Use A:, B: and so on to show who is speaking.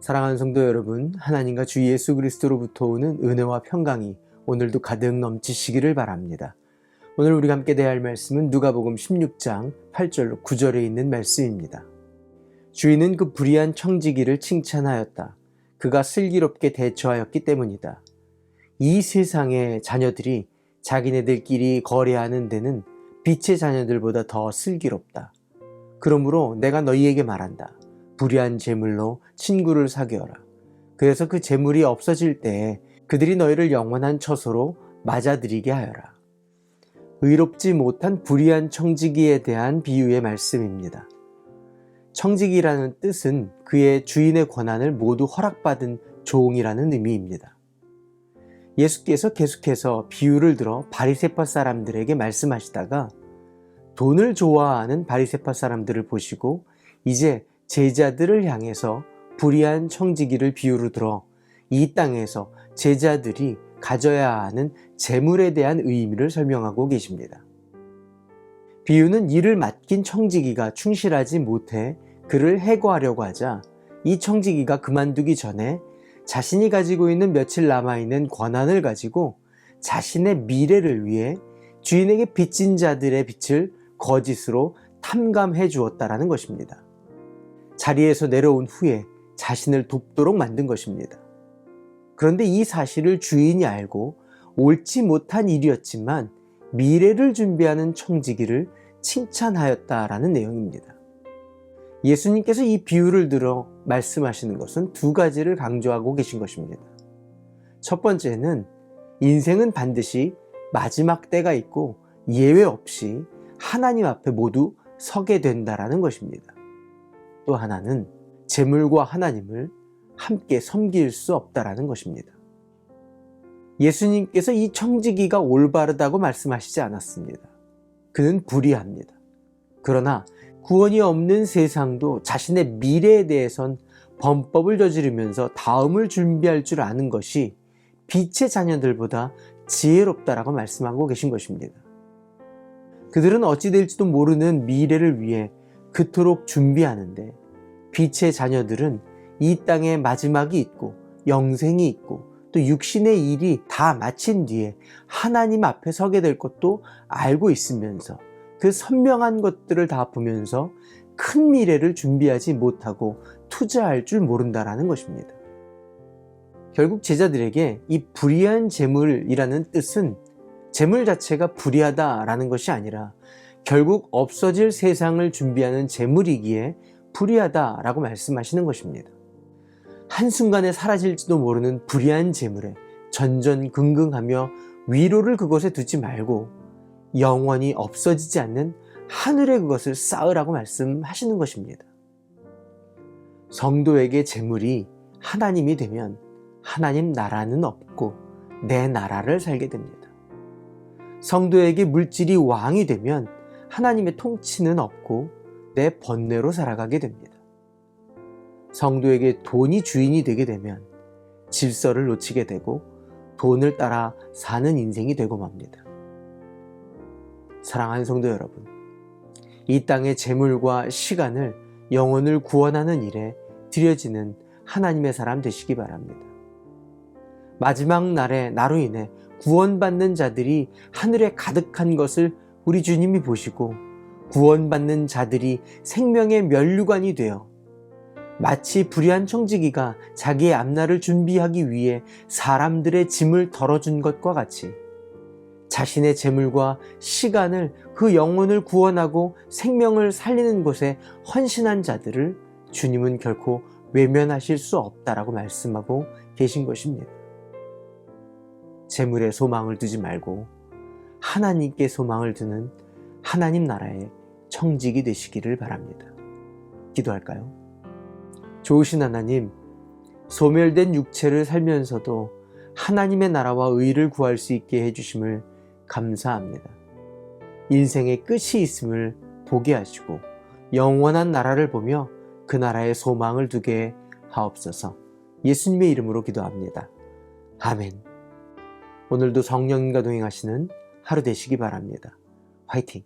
A: 사랑하는 성도 여러분, 하나님과 주 예수 그리스도로부터 오는 은혜와 평강이 오늘도 가득 넘치시기를 바랍니다. 오늘 우리가 함께 대할 말씀은 누가복음 16장 8절로 9절에 있는 말씀입니다. 주인은 그 불의한 청지기를 칭찬하였다. 그가 슬기롭게 대처하였기 때문이다. 이 세상의 자녀들이 자기네들끼리 거래하는 데는 빛의 자녀들보다 더 슬기롭다. 그러므로 내가 너희에게 말한다. 불의한 재물로 친구를 사귀어라. 그래서 그 재물이 없어질 때에 그들이 너희를 영원한 처소로 맞아들이게 하여라. 의롭지 못한 불의한 청지기에 대한 비유의 말씀입니다. 청지기라는 뜻은 그의 주인의 권한을 모두 허락받은 종이라는 의미입니다. 예수께서 계속해서 비유를 들어 바리세파 사람들에게 말씀하시다가 돈을 좋아하는 바리세파 사람들을 보시고 이제 제자들을 향해서 불의한 청지기를 비유로 들어 이 땅에서 제자들이 가져야 하는 재물에 대한 의미를 설명하고 계십니다. 비유는 일을 맡긴 청지기가 충실하지 못해 그를 해고하려고 하자 이 청지기가 그만두기 전에 자신이 가지고 있는 며칠 남아있는 권한을 가지고 자신의 미래를 위해 주인에게 빚진 자들의 빚을 거짓으로 탐감해 주었다라는 것입니다. 자리에서 내려온 후에 자신을 돕도록 만든 것입니다. 그런데 이 사실을 주인이 알고 옳지 못한 일이었지만 미래를 준비하는 청지기를 칭찬하였다라는 내용입니다. 예수님께서 이 비유를 들어 말씀하시는 것은 두 가지를 강조하고 계신 것입니다. 첫 번째는 인생은 반드시 마지막 때가 있고 예외 없이 하나님 앞에 모두 서게 된다라는 것입니다. 또 하나는 재물과 하나님을 함께 섬길 수 없다라는 것입니다. 예수님께서 이 청지기가 올바르다고 말씀하시지 않았습니다. 그는 불의합니다. 그러나 구원이 없는 세상도 자신의 미래에 대해선 범법을 저지르면서 다음을 준비할 줄 아는 것이 빛의 자녀들보다 지혜롭다라고 말씀하고 계신 것입니다. 그들은 어찌 될지도 모르는 미래를 위해 그토록 준비하는데 빛의 자녀들은 이 땅에 마지막이 있고 영생이 있고 또 육신의 일이 다 마친 뒤에 하나님 앞에 서게 될 것도 알고 있으면서 그 선명한 것들을 다 보면서 큰 미래를 준비하지 못하고 투자할 줄 모른다라는 것입니다. 결국 제자들에게 이 불의한 재물이라는 뜻은 재물 자체가 불의하다라는 것이 아니라 결국 없어질 세상을 준비하는 재물이기에 불의하다라고 말씀하시는 것입니다. 한순간에 사라질지도 모르는 불의한 재물에 전전긍긍하며 위로를 그것에 두지 말고 영원히 없어지지 않는 하늘의 그것을 쌓으라고 말씀하시는 것입니다. 성도에게 재물이 하나님이 되면 하나님 나라는 없고 내 나라를 살게 됩니다. 성도에게 물질이 왕이 되면 하나님의 통치는 없고 내 번뇌로 살아가게 됩니다. 성도에게 돈이 주인이 되게 되면 질서를 놓치게 되고 돈을 따라 사는 인생이 되고 맙니다. 사랑하는 성도 여러분, 이 땅의 재물과 시간을 영혼을 구원하는 일에 들여지는 하나님의 사람 되시기 바랍니다. 마지막 날에 나로 인해 구원받는 자들이 하늘에 가득한 것을 우리 주님이 보시고 구원받는 자들이 생명의 면류관이 되어 마치 불의한 청지기가 자기의 앞날을 준비하기 위해 사람들의 짐을 덜어준 것과 같이 자신의 재물과 시간을 그 영혼을 구원하고 생명을 살리는 곳에 헌신한 자들을 주님은 결코 외면하실 수 없다라고 말씀하고 계신 것입니다. 재물에 소망을 두지 말고 하나님께 소망을 두는 하나님 나라의 청직이 되시기를 바랍니다. 기도할까요? 좋으신 하나님, 소멸된 육체를 살면서도 하나님의 나라와 의를 구할 수 있게 해주심을 감사합니다. 인생의 끝이 있음을 보게 하시고 영원한 나라를 보며 그 나라에 소망을 두게 하옵소서 예수님의 이름으로 기도합니다. 아멘. 오늘도 성령님과 동행하시는 하루 되시기 바랍니다. 화이팅!